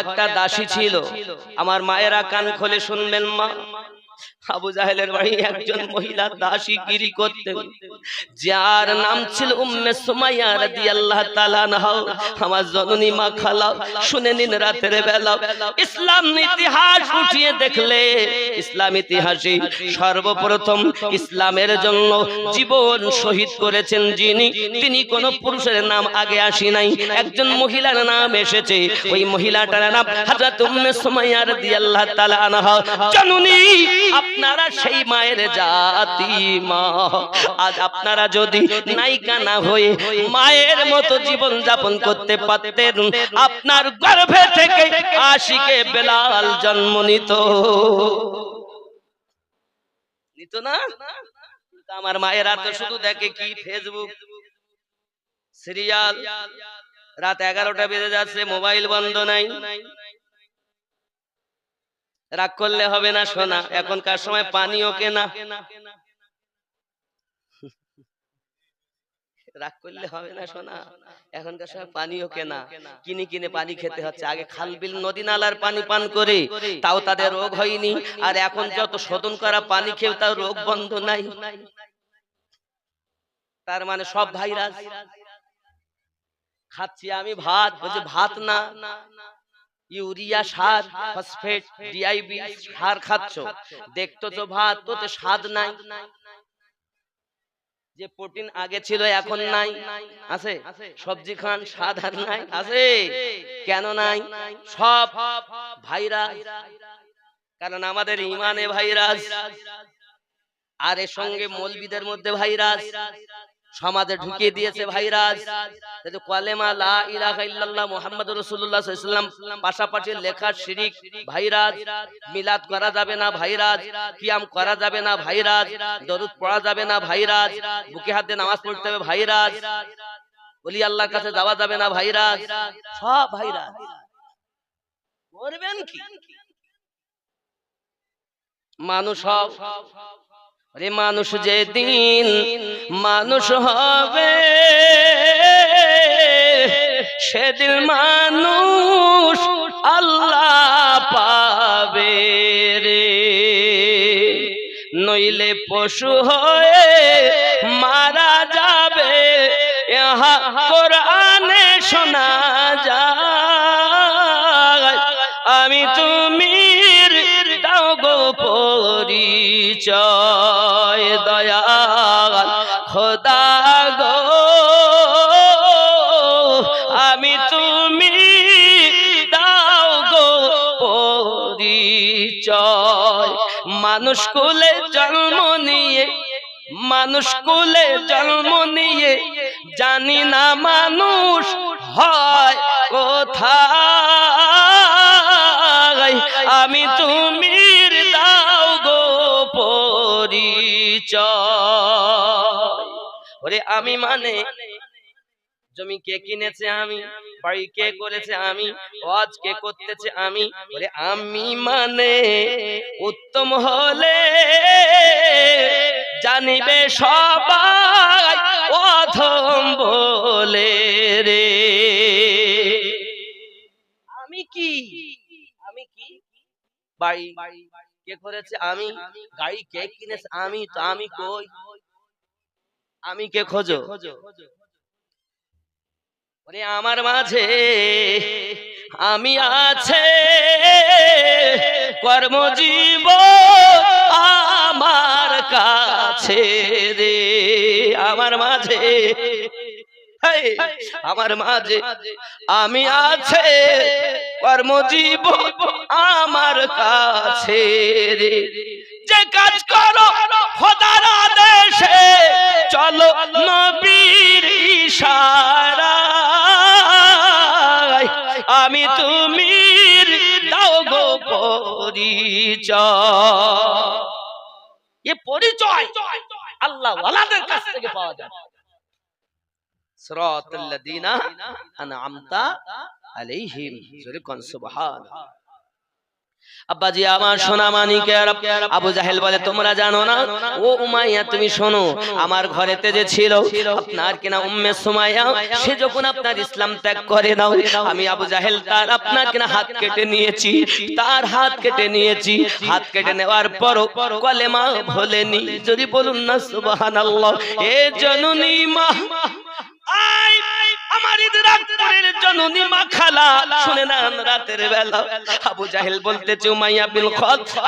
একটা দাসী ছিল। আমার মায়েরা কান খোলে শুনবেন মা। আবু জাহেলের বাড়ি একজন মহিলা দাসী গিরি করতেন। যার নাম ছিল উম্মে সুমাইয়া রাদিয়াল্লাহু তাআলা আনহা। আমার জননী মা খালা শুনে নিন রাতের বেলা। ইসলাম ইতিহাস উঠিয়ে দেখলে ইসলাম ইতিহাসে সর্বপ্রথম ইসলামের জন্য জীবন শহীদ করেছেন যিনি। তিনি কোন পুরুষের নাম আগে আসি নাই। একজন মহিলার নাম এসেছে। ওই মহিলাটার নাম হযরত উম্মে সুমাইয়া রাদিয়াল্লাহু তাআলা আনহা। জননী আপনারা সেই মায়ের জাতি মা। আজ আপনারা যদি নায়িকা না হয়ে মায়ের মতো জীবন যাপন করতে পারতেন, আপনার গর্ভে থেকে আশিকে বেলাল জন্ম নিত। নিত না? আমার মায়েরা তো শুধু দেখে কি ফেসবুক সিরিয়াল রাত এগারোটা বেজে যাচ্ছে মোবাইল বন্ধ নাই। রাগ করলে হবে না শোনা এখনকার সময় পানিও কেনা। রাগ করলে হবে না শোনা এখনকার সময় পানিও কেনা। কিনে। কিনে পানি খেতে হচ্ছে। আগে খাল বিল নদী নালার পানি পান করে। তাও তাদের রোগ হয়নি। আর এখন যত শোধন করা পানি খেয়েও তাও রোগ বন্ধ নাই। তার মানে সব ভাইরাস। খাচ্ছি আমি ভাত। বলছে ভাত না। ইউরিয়া সার, ফসফেট ডিআইবি সার খাচ্ছ। দেখতো তো ভাত তো স্বাদ নাই। যে প্রোটিন আগে ছিল, এখন নাই। আছে? সবজি খান, স্বাদ আর নাই। আছে? কেন নাই? সব ভাইরাস। কারণ আমাদের ইমানে ভাইরাস। আর এর সঙ্গে মৌলবিদের মধ্যে ভাইরাস। সমাজে ঢুকিয়ে দিয়েছে ভাইরাস। কিন্তু কলেমা লা ইলাহা ইল্লাল্লাহ মুহাম্মাদুর রাসূলুল্লাহ সাল্লাল্লাহু আলাইহি সাল্লাম পাশাপাশি লেখা শিরিক ভাইরাস মিলাদ করা যাবে না ভাইরাস কিয়াম করা যাবে না ভাইরাস দরুদ পড়া যাবে না ভাইরাস বুকে হাতে নামাজ পড়তে হবে ভাইরাস। বলি আল্লাহর কাছে যাওয়া যাবে না ভাইরাস। সব ভাইরাস। করবেন কি? মানুষ সব। রে মানুষ যেদিন মানুষ হবে, সেদিন মানুষ আল্লাহ পাবে রে। নইলে পশু হয়ে মারা যাবে, ইহা কোরআনে শোনা যায়। আমি তুমি দাও গো পরিচয়। দয়াল, খোদা গো। আমি তুমি দাও গো পরিচয়। মানুষ কুলে জন্ম নিয়ে, মানুষ কুলে জন্ম নিয়ে জানি না মানুষ হয় কোথায়। ওরে আমি মানে। জমি কে কিনেছে আমি বাড়ি কে করেছে আমি ওয়াজ কে করতেছে আমি ওরে আমি মানে। উত্তম হলে জানিবে সবাই অধম বলে। রে। আমি কি? আমি কি? বাড়ি কে করেছে আমি গাড়ি কে কিনেছে আমি তো আমি কই? আমি কে খোঁজো? ওরে আমার মাঝে আমি আছে। কর্মজীব আমার কাছে রে। আমার মাঝে আমার মাঝে আমি আছে। কর্মজীব আমার কাছে রে। যে কাজ করো, খোদার আদেশে চলো নবীর ইশারায়। আমি তুমি দাও গো পরিচয়। এ পরিচয় আল্লাহ ওয়ালাদের কাছ থেকে পাওয়া যায়। আব্বাজি আমার সোনা মানিকের আবু জাহেল বলে তোমরা জানো না? ও উমাইয়া তুমি শোনো আমার ঘরেতে যে ছিল আপনার কিনা উম্মে সুমাইয়া সে যখন আপনার ইসলাম ত্যাগ করে দাও আমি আবু জাহেল তার আপনার কিনা হাত কেটে নিয়েছি তার হাত কেটে নিয়েছি হাত কেটে নেওয়ার পরও কলেমা ভোলেনি। যদি বলুন না সুবহানাল্লাহ এ জননী মা। আই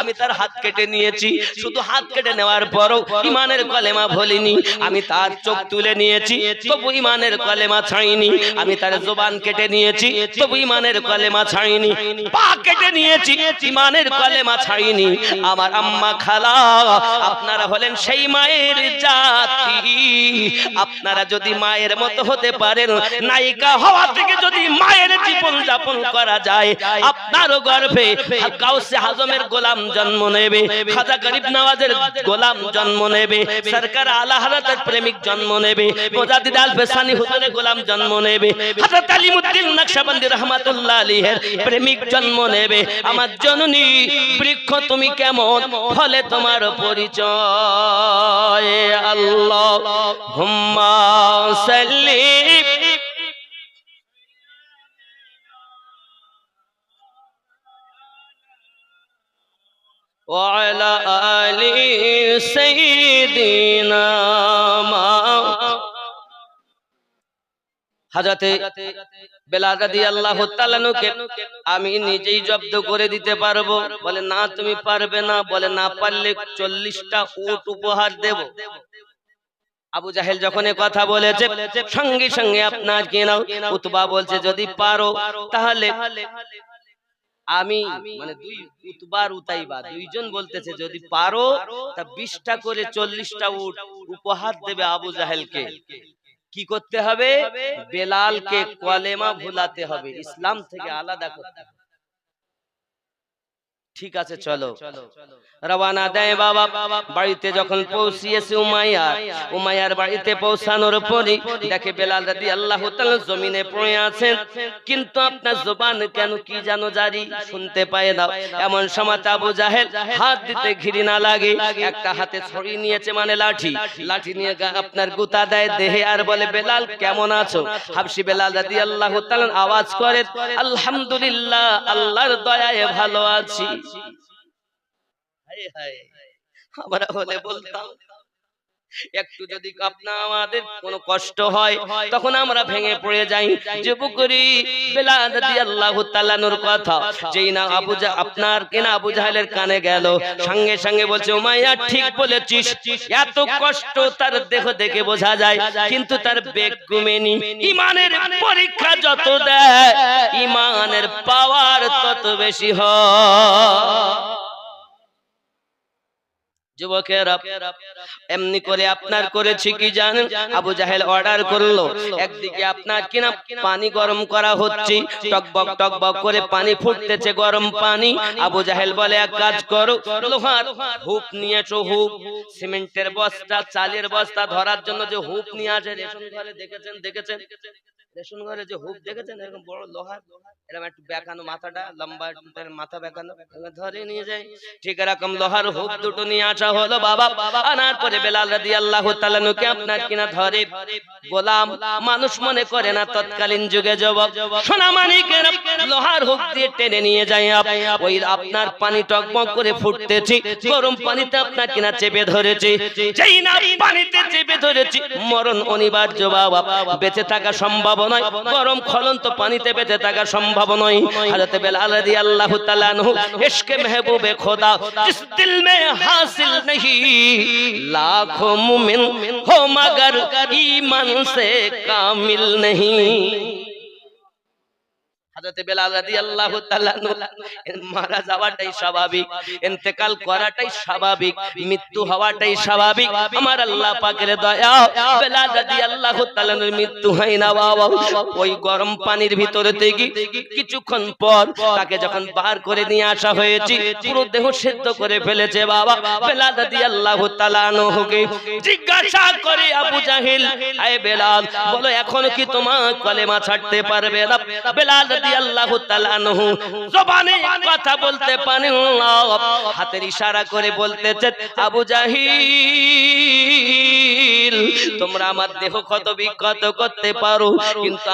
আমি তার হাত কেটে নিয়েছি। শুধু হাত কেটে নেওয়ার পরও ইমানের কলেমা ভুলিনি। আমি তার চোখ তুলে নিয়েছি, তবু ইমানের কলেমা ছাড়িনি আমি তার জবান কেটে নিয়েছি, তবু ইমানের কলেমা ছাড়িনি পা কেটে নিয়েছি, ইমানের কলেমা ছাড়িনি আমার আম্মা খালা, আপনারা হলেন সেই মায়ের জাতি। আপনারা যদি মায়ের মতো হতে পারেন নায়িকা হওয়া থেকে যদি মায়ের জীবন যাপন করা যায়, আপনারও গর্ভে গাউসে হাজমের গোলাম জন্ম নেবে, খাজা গরিব নওয়াজের গোলাম জন্ম নেবে, সরকার আলা হযরতের প্রেমিক জন্ম নেবে আল ফেসানি গোলাম জন্ম নেবে রাহমাতুল্লাহ প্রেমিক জন্ম নেবে। আমার জননী, বৃক্ষ তুমি কেমন? ফলে তোমার পরিচয়। আল্লাহ হুম্মা সাল্লি وعلى آل سيدنا হাজরতে বেলাল রাদিয়াল্লাহু তাআলাকে আমি নিজেই জব্দ করে দিতে পারবো বলে না তুমি পারবে না বলে না পারলে 40টা উট উপহার দেব আবু জাহেল যখন এ কথা বলেছে সঙ্গে সঙ্গে আপনার কি নাও উতবা বলছে যদি পারো তাহলে আমি মানে দুই উতবার উতাইবা দুইজন বলতেছে যদি পারো তা বিশটা করে চল্লিশটা উঠ উপহার দেবে আবু জাহেলকে। কি করতে হবে? বেলালকে কলেমা ভুলাতে হবে। ইসলাম থেকে আলাদা করতে হবে। ঠিক আছে চলো। রওয়ানা দেয় বাবা। বাড়িতে যখন পৌঁছিয়েছে উমাইয়ার উমাইয়ার বাড়িতে পৌঁছানোর পরে দেখে বেলাল রাদি আল্লাহ জমিনে পড়ে আছেন। কিন্তু আপনার জবান কেন কি জানো জারি? শুনতে পায় না। এমন সময় আবু জাহেল হাত দিতে ঘিরি না লাগে। একটা হাতে ছড়ি নিয়েছে মানে লাঠি। লাঠি। নিয়ে গা- আপনার গুতা দেয় দেহে। আর বলে বেলাল কেমন আছো? হাবসি বেলাল রাদি আল্লাহ আওয়াজ করে আলহামদুলিল্লাহ আল্লাহর দয়ায় ভালো আছি হায় হায় আমরা হলে বলতাম একটু যদি আপনা আমাদের কোনো কষ্ট হয়, তখন আমরা ভেঙে পড়ে যাই। যে বুকুরি বেলাল রাদিয়াল্লাহু তাআলার কথা, যেই না আবু জা আপনার কেনা আবু জাহেলের কানে গেল, সঙ্গে সঙ্গে বলছে, উমাইয়া, ঠিক বলেছিস। এত কষ্ট তার দেহ দেখে বোঝা যায়, কিন্তু তার বেগ কমেনি। ইমানের পরীক্ষা যত দেয়, ইমানের পাওয়ার তত বেশি হয়। পানি গরম করা হচ্ছে করে পানি ফুটতেছে গরম পানি। আবু জাহেল বলে, এক হুপ নিয়ে এসো হুপ সিমেন্টের বস্তা, চালের বস্তা ধরার জন্য যে হুপ নিয়ে ঘরে দেখেছেন দেখেছেন? রেশন যে হুপ দেখেছেন? এরকম বড় লোহার এরকম একটু বেঁকানো মাথাটা, লম্বা মাথা বেঁকানো ধরে নিয়ে যায়। ঠিক এরকম লোহার হুপ দুটো নিয়ে আসা হলো বাবা। আনার পরে বেলাল রাদি আল্লাহ তালানুকে আপনার কিনা ধরে গোলাম মানুষ মনে করে না তৎকালীন যুগে জবাব সোনা মানিকের লোহার হুক দিয়ে টেনে নিয়ে যায় আপ- ওই আপনার পানি টকবক করে ফুটতেছে গরম পানিতে আপনার কিনা চেপে ধরেছে যেই না পানিতে চেপে ধরেছে মরণ অনিবার্য বাবা বেঁচে থাকা সম্ভব নয় গরম খলন্ত পানিতে বেঁচে থাকা সম্ভব নয় হযরত বেলাল রাদিয়াল্লাহু তাআলা আনহু ইশকে মেহবুবে খোদা जिस दिल में हासिल नहीं लाखों मुमिन हो मगर ईमान से कामिल नहीं মৃত্যু হওয়াটাই স্বাভাবিক। আমার আল্লাহ পাকের দয়া মৃত্যু হয় না বাবা ওই গরম পানির ভিতরে কিছুক্ষণ পর তাকে যখন বার করে নিয়ে আসা হয়েছে, পুরো দেহ সেদ্ধ করে ফেলেছে বাবা। রাদিয়াল্লাহু তাআলা আনহুকে জিজ্ঞাসা করে আবু জাহিল বলো এখন কি তোমার কলেমা ছাড়তে পারবে না? বেলাল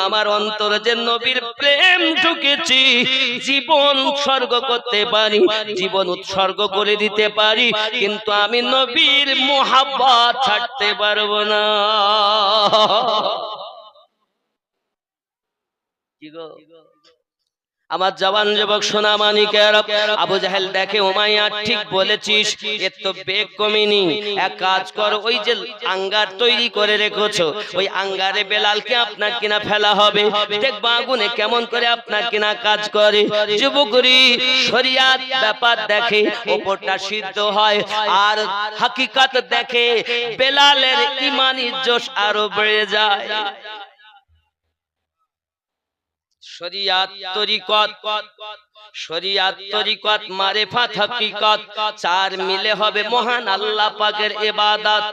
আমার যে নবীর প্রেম ঢুকেছি, জীবন উৎসর্গ করতে পারি, জীবন উৎসর্গ করে দিতে পারি, কিন্তু আমি নবীর মোহাব্বত ছাড়তে পারব না কি গো? আমার জওয়ান যুবক সোনা মানিকের, আবু জাহেল দেখে ওমাইয়া ঠিক বলেছিস এর তো বেগ কমিনি। এক কাজ কর, ওই যে আঙ্গার তৈরি করে রেখেছো, ওই আঙ্গারে বেলালকে আপনার কিনা ফেলা হবে। দেখবা আগুনে কেমন করে আপনার কিনা কাজ করে। যুবকরি শরিয়াত ব্যাপার দেখে, ওপরটা সিদ্ধ হয়। আর হাকিকাত দেখে, বেলালের ইমানি জোশ আরও বেড়ে যায়। চার মিলে হবে মহান আল্লাহ পাকের ইবাদত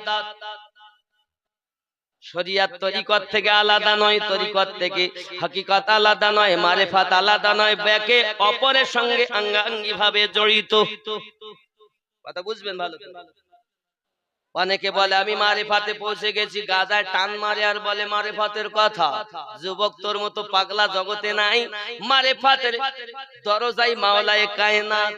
শরিয়াত তরিকত থেকে আলাদা নয়, তরিকত থেকে হাকিকত আলাদা নয়, মারেফাত আলাদা নয়, ব্যাকে অপরের সঙ্গে আঙ্গাঙ্গি ভাবে জড়িত কথা বুঝবেন ভালো। অনেকে বলে আমি মারে ফাতে পৌঁছে গেছি। গাজায় টান মারে আর বলে মারে ফাতের কথা। যুবক তোর মতো পাগলা জগতে নাই। মারে মারেফাতের দরজাই মাওলায় কায়নাত।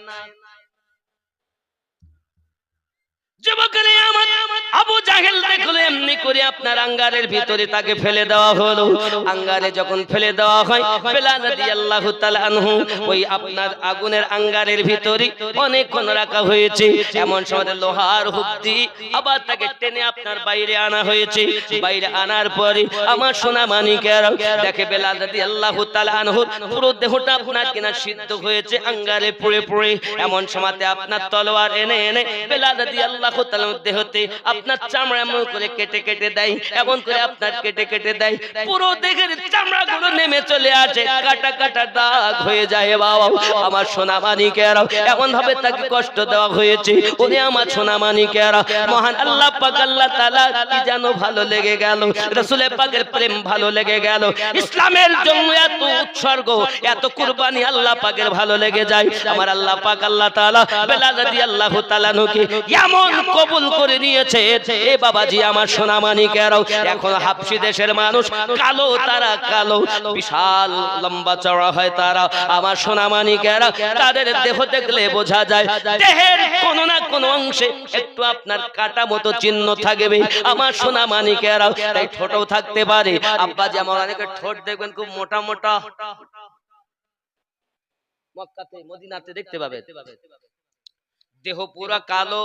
আমার সোনা মানিকের, দেখে বেলাল রাদিয়াল্লাহু তাআলা পুরো দেহটা আপনার কিনা সিদ্ধ হয়েছে, আঙ্গারে পুড়ে পুড়ে। এমন সময়তে আপনার তলোয়ার এনে এনে বেলাল রাদিয়াল্লাহু তাআলার দেহতে আপনার চামড়া এমন করে কেটে কেটে দেয়, এমন করে আপনার কেটে কেটে দেয়। পুরো দেহের চামড়াগুলো নেমে চলে আসে, কাটা কাটা দাগ হয়ে যায় বাবা। আমার সোনা মানিকেরা এমন ভাবে তাকে কষ্ট দেওয়া হয়েছে। ওরে আমার সোনা মানিকেরা মহান আল্লাহ পাক, আল্লাহ তাআলা কি যেন ভালো লেগে গেল। রাসূলের পাকের প্রেম ভালো লেগে গেল। ইসলামের জন্য এত উৎসর্গ, এত কুরবানি আল্লাহ পাকের ভালো লেগে যায়। আমার আল্লাহ পাক, আল্লাহ তাআলা বেলাল রাদিয়াল্লাহু তাআলা নুকে এমন কবুল করে নিয়েছে। এ বাবাজি, আমার সোনা মানিকেরাও এখন হাফসি দেশের মানুষ, কালো তারা কালো, বিশাল লম্বা চড়া হয় তারা। আমার সোনা মানিকেরা তাদের দেহ দেখলে বোঝা যায়, দেহের কোন না কোন অংশে একটু আপনার কাটা মতো চিহ্ন থাকবে। আমার সোনা মানিকেরা তাই ঠোঁটও থাকতে পারে। আব্বা যেমন অনেকে ঠোঁট দেখবেন খুব মোটা মোটা। মক্কাতে, মদিনাতে দেখতে পাবে দেহ পুরা কালো।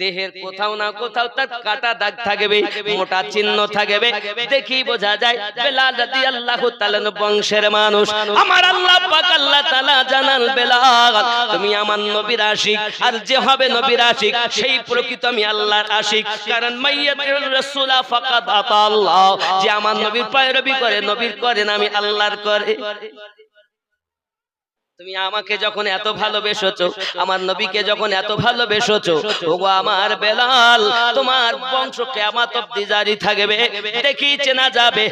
দেহের কোথাও না কোথাও তার কাটা দাগ থাকবে মোটা চিহ্ন থাকবে। দেখি বোঝা যায় বেলাল রাদিয়াল্লাহু তাআলা বংশের মানুষ। আমার আল্লাহ পাক আল্লাহ তাআলা জানাল বেলাল তুমি আমার নবীর আশিক। আর যে হবে নবীর আশিক সেই প্রকৃত আমি আল্লাহর আশিক। কারণ মাইয়াতুর রাসূলা ফাকাদ আতা আল্লাহ। যে আমার নবীর পয়রবি করে নবীর করেন আমি আল্লাহর করে। তুমি আমাকে যখন এত ভালোবেসেছো আমার নবীকে যখন এত ভালোবেসেছো ওগো আমার বেলাল তোমার বংশ কিয়ামত অবধি জারি থাকবে। দেখি চেনা যাবে।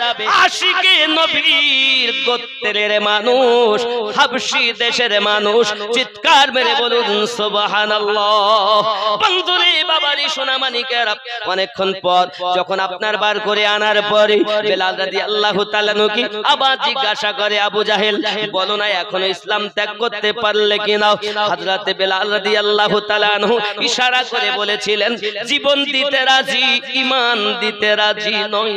আশিকে নবীর গোত্রের মানুষ হাবশি দেশের মানুষ চিৎকার মেরে বলুন সুবহানাল্লাহ। বন্ধুরে বাবারি সোনামানিকের অনেকক্ষণ পর যখন আপনার বার করে আনার পরে বেলাল রাদিয়াল্লাহু তাআলা নকি আবার জিজ্ঞাসা করে আবু জাহেল বলো না এখন ইসলাম ত্যাগ করতে পারলে কিনা? হযরতে বেলাল রাদিয়াল্লাহু তাআলা আনহু ইশারা করে বলেছিলেন, জীবন দিতে রাজি, ঈমান দিতে রাজি নই।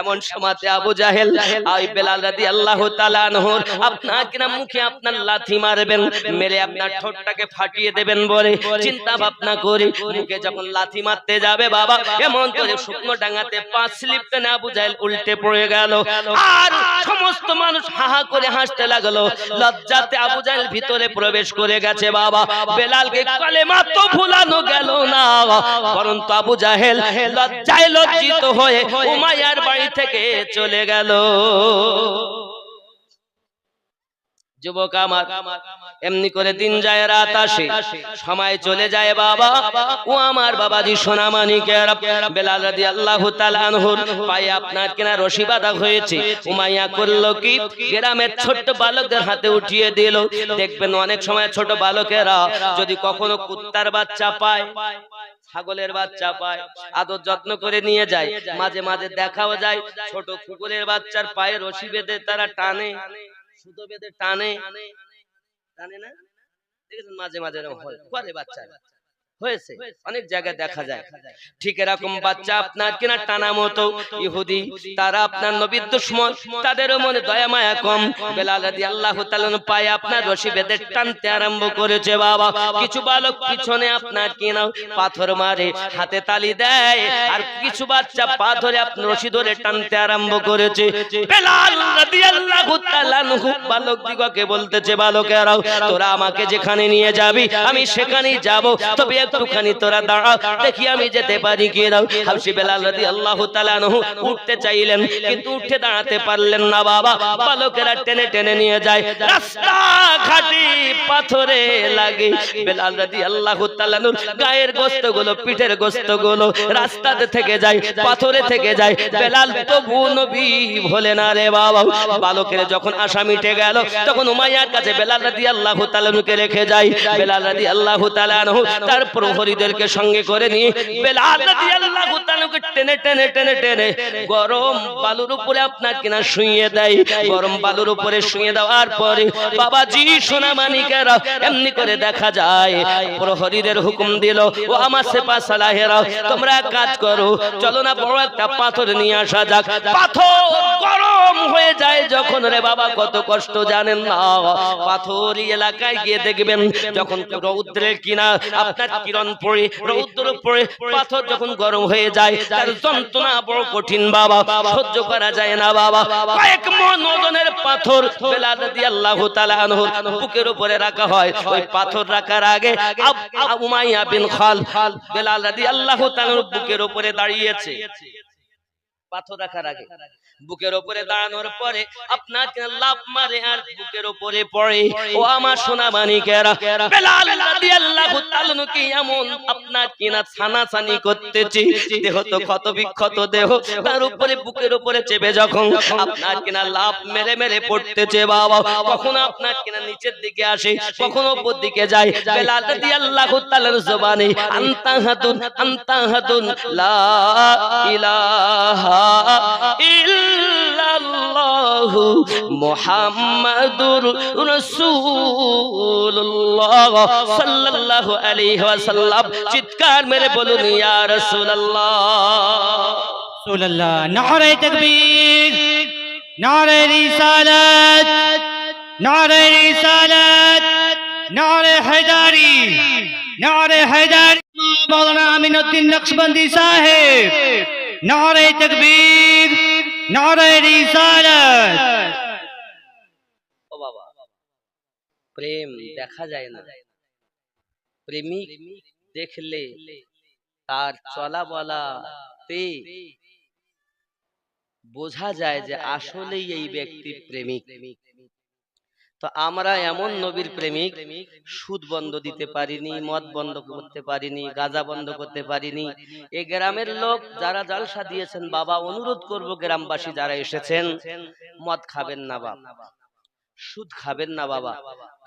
এমন সময়তে আবু জাহেল, আই বেলাল রাদিয়াল্লাহু তাআলা আনহুর আপনার কিনা মুখে আপনার লাথি মারবেন, মেরে আপনার ঠোঁটটাকে ফাটিয়ে দেবেন বলে চিন্তা ভাবনা করে মুখে যখন লাথি মারতে যাবে বাবা, এমন করে শুকনো ডাঙাতে পাঁচ স্লিপ টেনে আবু জাহেল উল্টে পড়ে গেল। আর সমস্ত মানুষ হাহা করে হাসতে লাগল, লজ্জাতে আবু জাহেল ভিতরে প্রবেশ করে গেছে বাবা। বেলালকে কালেমা তো ভুলানো গেল না। পরন্তু আবু জাহেল লজ্জায় লজ্জিত হয়ে উমাইয়ার বাড়ি থেকে চলে গেল। যুবক আমার এমনি করে দিন যায় রাত আসে, সময় চলে যায় বাবা। ও আমার বাবাজি সোনামানিকের বেলাল রাদিয়াল্লাহু তাআলা আনহুর পায়ে আপনার কেনা রশি বাঁধা হয়েছে। উমাইয়া করল কি? গ্রামের ছোট্ট বালকদের হাতে উঠিয়ে দিল। দেখবেন অনেক সময় ছোট বালকেরা যদি কখনো কুত্তার বাচ্চা পায়, ছাগলের বাচ্চা পায়, আদর যত্ন করে নিয়ে যায়, মাঝে মাঝে দেখাও যায়, ছোট কুকুরের বাচ্চার পায়ে রশি বেঁধে তারা টানে, সুতো বেঁধে টানে। টানে না? দেখেছেন মাঝে মাঝে এরকম করে বাচ্চা হয়েছে। অনেক জায়গায় দেখা যায়। ঠিক এরকম বাচ্চা আপনার কিনা টানা মতো ইহুদি। তারা আপনার নবীর দুশ্মন। তাদেরও মনে দয়া মায়া কম। বেলাল রাদিয়াল্লাহু তাআলা পায়ে আপনার রশি বেঁধে টানতে আরম্ভ করেছে বাবা। কিছু বালক পিছনে আপনার কিনা পাথর মারে হাতে তালি দেয়। আর কিছু বাচ্চা পা ধরে আপনার রশি ধরে টানতে আরম্ভ করেছে। বেলাল রাদিয়াল্লাহু তাআলা বালক দিগকে বলতেছে বালকেরাও তোরা আমাকে যেখানে নিয়ে যাবি আমি সেখানেই যাব। তবে একটুখানি তোরা দাঁড়া, দেখি আমি যেতে পারি কি না। হাবশি বেলাল রাদিয়াল্লাহু তাআলা আনহু উঠতে চাইলেন, কিন্তু উঠে দাঁড়াতে পারলেন না বাবা। বালকেরা টেনে টেনে নিয়ে যায়, রাস্তা ঘাটি পাথরে লাগে। বেলাল রাদিয়াল্লাহু তাআলা আনহুর গায়ের গোস্তগুলো পিঠের গোস্তগুলো রাস্তাতে থেকে যায়, পাথরে থেকে যায়। বেলাল তবু নবী ভোলে না রে বাবা। বালকের যখন আশা মিটে গেল, তখন উমাইয়ার কাছে বেলাল রাদিয়াল্লাহু তাআলা আনহুকে রেখে যায়। বেলাল রাদিয়াল্লাহু তাআলা আনহু তার প্রহরীদেরকে সঙ্গে করে নিয়ে বেলাল রাদিয়াল্লাহু তাআলাকে টেনে টেনে টেনে টেনে গরম বালুর উপরে আপনার কিনা শুইয়ে দেয়। গরম বালুর উপরে শুইয়ে দেওয়ার পরে বাবাজি, সোনা মানিকেরা এমনি করে দেখা যায়। প্রহরীদের হুকুম দিল, ও আমার সেপা সালাহেরা, তোমরা কাজ করো, চলো না বড় একটা পাথর নিয়ে আসা যাক। পাথর গরম হয়ে যায় যখন, রে বাবা, কত কষ্ট জানেন না। পাথর এলাকায় গিয়ে দেখবেন, যখন রৌদ্রের কিনা আপনার কিরণ পড়ে, রৌদ্র পড়ে, পাথর যখন গরম হয়ে যায়, তার যন্ত্রণা বড় কঠিন বাবা, সহ্য করা যায় না বাবা। কয়েক মন ওজনের পাথর আল্লাহ বুকের উপরে রাখা হয়। ওই পাথর রাখার আগে উমাইয়া বিন খাল, বেলাল রাদিয়াল্লাহু তাআলার বুকের উপরে দাঁড়িয়েছে। পাথর রাখার আগে। বুকের উপরে দাঁড়ানোর পরে আপনার কিনা লাভ মারে আর বুকের উপরে পড়ে। ও আমার সোনা মানিকেরা বেলাল রাদিয়াল্লাহু তাআলা কি এমন আপনার কিনা ছানাছানি করতেছি। দেহ তো ক্ষত বিক্ষত দেহ। তার উপরে বুকের উপরে চেপে যখন আপনার কিনা লাভ মেরে মেরে পড়তেছে বাবা। কখনো আপনার কিনা নিচের দিকে আসে। কখনো উপর দিকে যায়। বেলাল রাদিয়াল্লাহু তাআলার জবানে আনতা হাতুন আনতা হাতুন লা ইলাহা ইল্লাল্লাহু মুহাম্মাদুর রাসূলুল্লাহ সাল্লাল্লাহু আলাইহি ওয়াসাল্লাম। চিৎকার মেরে বলুন, ইয়া রাসূলুল্লাহ। রাসূলুল্লাহ, নারে নকশবন্দি সাহেব নারে তকবীর, নারে রিসালাত। ও বাবা, প্রেম দেখা যায় না। প্রেমিক দেখলে তার চলা বলা তে বোঝা যায় যে আসলেই এই ব্যক্তি প্রেমিক। তো আমরা এমন নবীর প্রেমিক সুদ বন্ধ দিতে পারিনি মদ বন্ধ করতে পারিনি গাঁজা বন্ধ করতে পারিনি। এই গ্রামের লোক যারা জালসা দিয়েছেন বাবা অনুরোধ করব গ্রামবাসী যারা এসেছেন মদ খাবেন না বাবা সুদ খাবেন না বাবা।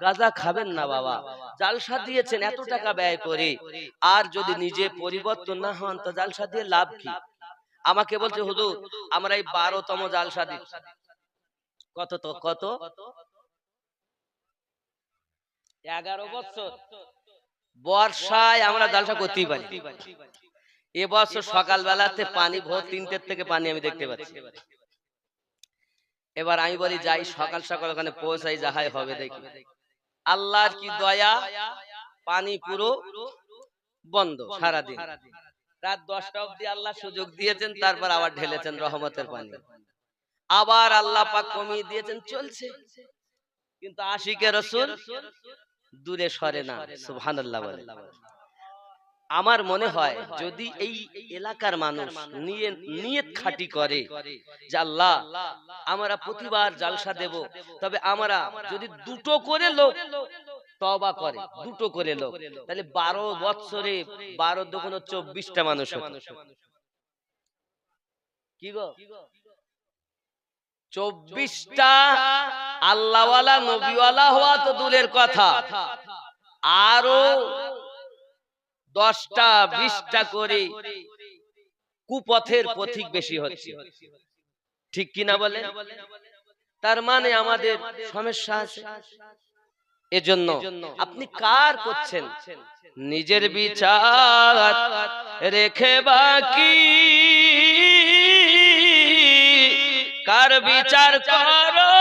গাঁজা খাবেন না বাবা। জালসা দিয়েছেন এত টাকা ব্যয় করে। আর যদি নিজে পরিবর্তন না হন তো জালসা দিয়ে লাভ কি? আমাকে বলছে হুজুর আমরা এই বারোতম জালসা দিচ্ছি। কত তো কত এগারো বছর। বর্ষায় আমরা জালসা করতেই পারি। এবছর সকালবেলাতে পানি ভোর তিনটের থেকে পানি আমি দেখতে পাচ্ছি। এবার আমি বলি যাই সকাল সকাল ওখানে পৌঁছাই যাহাই হবে দেখি। আল্লাহর কি দয়া পানি পুরো বন্ধ সারাদিন। রাত দশটা অব্দি আল্লাহ সুযোগ দিয়েছেন তারপর আবার ঢেলেছেন রহমতের পানি। আবার আল্লাহ পাক কমিয়ে দিয়েছেন চলছে। কিন্তু আশিকে রসুল দূরে সরে না সুবহানাল্লাহ বলে। আমার মনে হয় যদি এই এলাকার মানুষ নিয়ে নিয়ত খাটি করে যে আল্লাহ আমরা প্রতিবার জালসা দেব তবে আমরা যদি দুটো করে লোক তবা করে দুটো করে লোক। তাহলে বারো বৎসরে বারো দোকানো চব্বিশটা মানুষ। কি গো? চব্বিশটা আল্লাহওয়ালা, নবীওয়ালা হওয়া তো দূরের কথা। আরও দশটা, বিশটা করে কুপথের পথিক বেশি হচ্ছে। ঠিক কিনা বলে তার মানে আমাদের সমস্যা আছে। এজন্য আপনি কার করছেন? নিজের বিচার রেখে বাকি কার বিচার করো?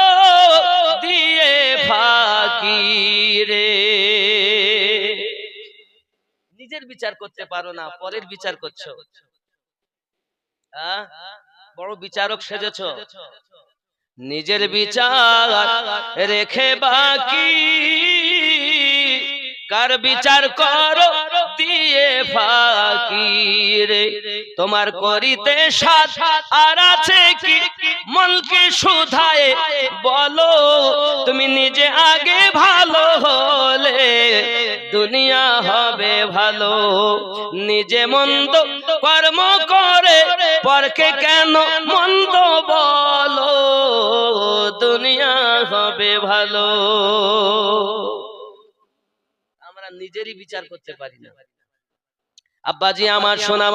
দিয়ে ফাঁকি রে। নিজের বিচার করতে পারো না পরের বিচার করছ? বড় বিচারক সেজেছ। নিজের বিচার রেখে বাকি। কার বিচার করো? দিয়ে ফাঁকি রে তোমার করিতে সাথ আর আছে কি? মনকে শুধায়। বলো, তুমি নিজে আগে ভালো হলে দুনিয়া হবে ভালো। নিজে মন্দ কর্ম করে, পরকে কেন মন্দ বলো? দুনিয়া হবে ভালো। নিজেরই বিচার করতে পারি না। আব্বাজি আমার সোনা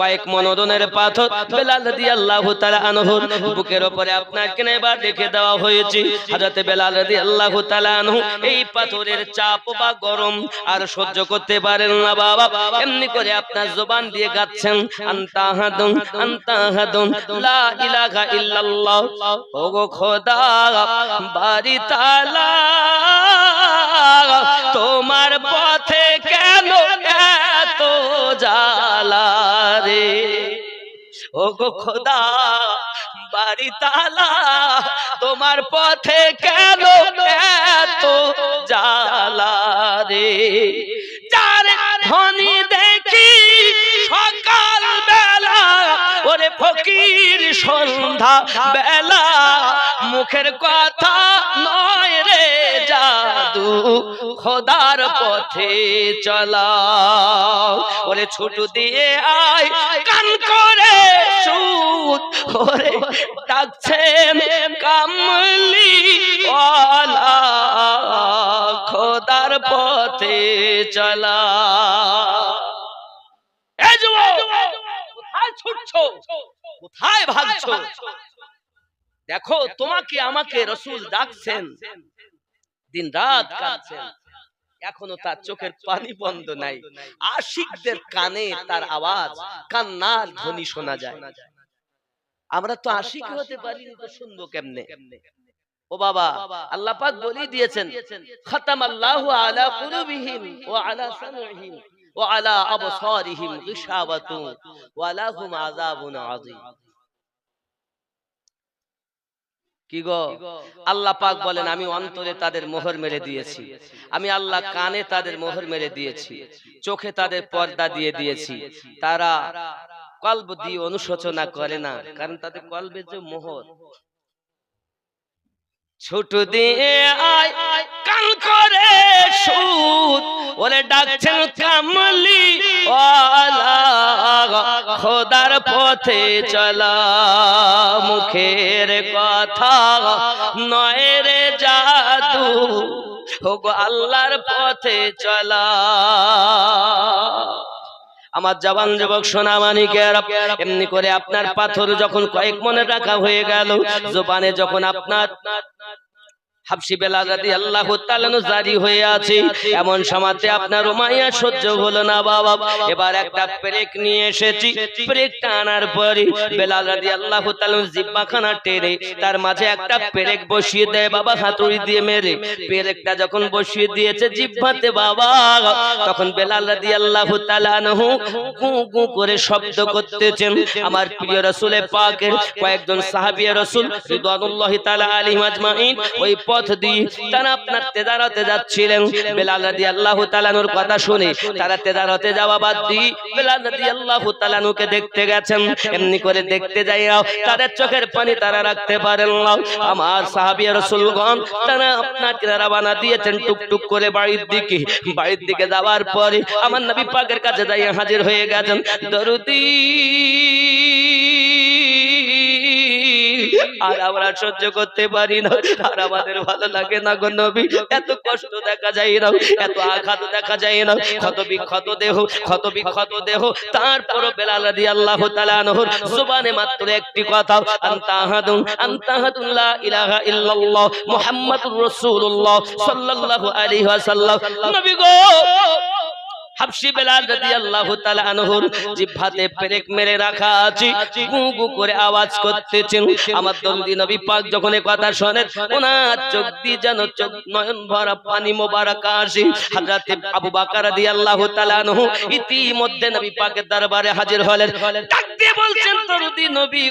কয়েক মনোদনের পাথর বেলাল রাদিয়াল্লাহু তাআলা আনহুর বুকের উপরে আপনাকে এবার রেখে দেওয়া হয়েছে। হযরত বেলাল রাদিয়াল্লাহু তাআলা আনহু এই পাথরের চাপ বা গরম আর সহ্য করতে পারেন না বাবা। এমনি করে আপনার জবান দিয়ে গাচ্ছেন। আনতা হাদুন আনতা হাদুন লা ইলাহা ইল্লাল্লাহ। ওগো খোদা তোমার পথে কেন এত জালা রে? ও গো খোদা, বাড়ি তালা, তোমার পথে কেন এত জালা রে? যার ধনী দেখি সকাল বেলা ওরে ফকির সন্ধ্যা বেলা মুখের কথা নয় রে জাদু খোদার পথে চলা ওরে ছোট দিয়ে আয়, কান করে সুদ। ওরে ডাকছেন কামলি খোদার পথে চলা। কোথায় ছুটছো? কোথায় ভাগছো? দেখো, তোমাকে আমাকে রসুল ডাকছেন। দিন রাত কাঁদছেন। এখনও তার চোখের পানি বন্ধ নাই। আশিকদের কানে তার আওয়াজ কান্নার ধ্বনি শোনা যায়। আমরা তো আশিক হতে পারিনি তো শুনব কেমনে? ও বাবা আল্লাহ পাক বলি দিয়েছেন খতাম আল্লাহু আলা কুলুবিহিম ওয়া আলা সামইহিম ওয়া আলা আবসারিহিম গিশাওয়াতু ওয়া লাহুম আযাবুন আযীম। কি গো? আল্লাহ পাক বলেন আমি অন্তরে তাদের মোহর মেরে দিয়েছি। আমি আল্লাহ কানে তাদের মোহর মেরে দিয়েছি। চোখে তাদের পর্দা দিয়ে দিয়েছি। তারা কল্প দিয়ে অনুশোচনা করে না কারণ তাদের কল্পের যে মোহর ছোট দিয়ে আয়, কান করে সুদ ওরে ডাকছেন কামলি খোদার পথে চলা মুখের কথা নয় রে জাদু হোগো আল্লাহর পথে চলা। আমার জবান যুবক সোনা মানিকের, এমনি করে আপনার পাথর যখন কয়েক মনে রাখা হয়ে গেল, জোবানে যখন আপনার হাবসি বেলাল রাদিয়াল্লাহু তাআলা জারি হয়ে আছে, এমন সমাজে আপনার সহ্য হলো না বাবা। এবার একটা ব্রেক নিয়ে এসেছি। ব্রেকটা আনার পরে বেলাল রাদিয়াল্লাহু তাআলা জিব্বাখানা টেনে তার মাঝে একটা পেরেক বসিয়ে দেয় বাবা, হাতুড়ি দিয়ে মেরে। পেরেকটা যখন বসিয়ে দিয়েছে জিব্বাতে বাবা, তখন বেলাল রাদিয়াল্লাহু তাআলা আনহু গু গু করে শব্দ করতেছেন। আমার প্রিয় রাসূলের পাকের কয়েকজন সাহাবিয়া রসুল রিদওয়ানুল্লাহি তাআলা আলাইহিম আজমাইন, ওই পথ দিয়ে তারা আপনার তেজারতে যাচ্ছিলেন। বেলাল রাদিয়াল্লাহু তাআলার কথা শুনে তারা তেজারতে যাওয়া বাদ দিয়ে বেলাল রাদিয়াল্লাহু তাআলাকে দেখতে গেছেন। এমনি করে দেখতে যাইয়া তাদের চোখের পানি তারা রাখতে পারেন না। আমার সাহাবী রাসূলগণ, তারা আপনাকে রাবানা দিয়েছেন টুকটুক করে বাড়ির দিকে। বাড়ির দিকে যাওয়ার পরে আমার নবী পাকের কাছে যাইয়া হাজির হয়ে গেছেন। দরুদি। আর আমরা সহ্য করতে পারি না। আর আমাদের ভালো লাগে না গো নবী। এত কষ্ট দেখা যায় না, এত আঘাত দেখা যায় না। ক্ষত বিক্ষত দেহ, ক্ষত বিক্ষত দেহ। তারপর বেলাল রাদিয়াল্লাহু তাআলা আনহুর জবানে মাত্র একটি কথা, আনতাহাদুন আনতাহাদুন লা ইলাহা ইল্লাল্লাহ মুহাম্মাদুর রাসূলুল্লাহ সাল্লাল্লাহু আলাইহি ওয়াসাল্লাম। নবী গো! হাবশি বেলাল রাদিয়াল্লাহু তাআলা আনহুর জিহ্বাতে পেরেক মেরে রাখা আছে। গু গু করে আওয়াজ করতেছেন। আমার দন্দি নবী পাক যখন এই কথা শোনেন, ওনার চোখ দিয়ে যেন চোখ নয়ন ভরা পানি মোবারক আসে। হযরত আবু বকর রাদিয়াল্লাহু তাআলা আনহু ইতিমধ্যে নবী পাকের দরবারে হাজির হলেন। ডাক দিয়ে বলছেন, দরদি নবী